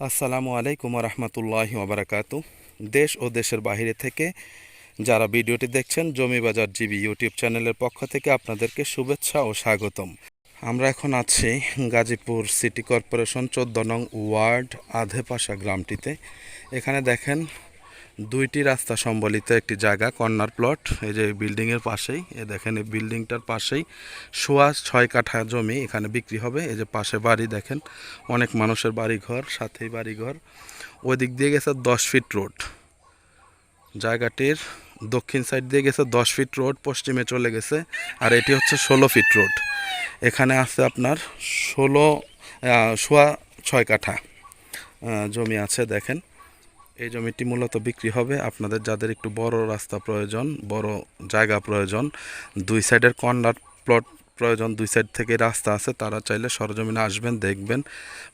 আসসালামু আলাইকুম রহমতুল্লাহ ওবরাকাত। দেশ ও দেশের বাহিরে থেকে যারা ভিডিওটি দেখছেন জমি বাজার জিবি ইউটিউব চ্যানেলের পক্ষ থেকে আপনাদেরকে শুভেচ্ছা ও স্বাগতম। আমরা এখন আছি গাজীপুর সিটি কর্পোরেশন চোদ্দ নং ওয়ার্ড আধেপাশা গ্রামটিতে। এখানে দেখেন দুইটি রাস্তা সম্বলিত একটি জায়গা, কর্নার প্লট, এই যে বিল্ডিংয়ের পাশেই। এ দেখেন, এই বিল্ডিংটার পাশেই সোয়া ছয় কাঠা জমি এখানে বিক্রি হবে। এই যে পাশে বাড়ি দেখেন, অনেক মানুষের বাড়ি ঘর সাথেই বাড়ি ঘর ওই দিক দিয়ে গেছে দশ ফিট রোড। জায়গাটির দক্ষিণ সাইড দিয়ে গেছে দশ ফিট রোড, পশ্চিমে চলে গেছে, আর এটি হচ্ছে ষোলো ফিট রোড। এখানে আছে আপনার ষোলো সোয়া ছয় কাঠা জমি আছে, দেখেন। এই জমিটি মূলত বিক্রি হবে। আপনাদের যাদের একটু বড় রাস্তা প্রয়োজন বড় জায়গা প্রয়োজন দুই সাইডের কর্নার প্লট প্রয়োজন দুই সাইড থেকে রাস্তা আছে তারা চাইলে সরজমিনে আসবেন দেখবেন।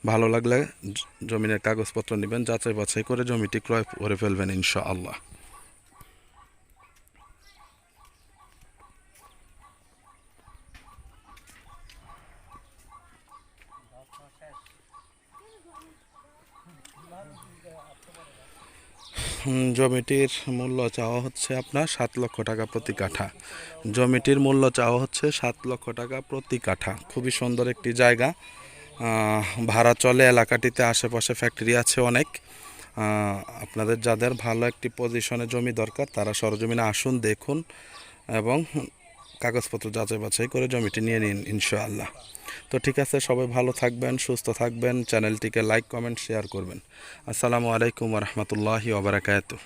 ভালো লাগলে জমিনের কাগজপত্র নেবেন যাচাই বাছাই করে জমিটি ক্রয় করে ফেলবেন ইনশাআল্লাহ। হুম, জমিটির মূল্য চাওয়া হচ্ছে আপনার সাত লক্ষ টাকা প্রতি কাঠা। জমিটির মূল্য চাওয়া হচ্ছে সাত লক্ষ টাকা প্রতি কাঠা। খুবই সুন্দর একটি জায়গা। ভাড়া চলে, এলাকাটিতে আশেপাশে ফ্যাক্টরি আছে অনেক। আপনাদের যাদের ভালো একটি পজিশনে জমি দরকার, তারা সরজমিনে আসুন, দেখুন এবং কাগজপত্র যাচাই বাছাই করে জমিটি নিয়ে নিন, ইনশাআল্লাহ। তো ঠিক আছে, সবাই ভালো থাকবেন, সুস্থ থাকবেন, চ্যানেলটিকে লাইক, কমেন্ট, শেয়ার করবেন। আসসালামু আলাইকুম রহমতুল্লাহি ওবরাকাতুহ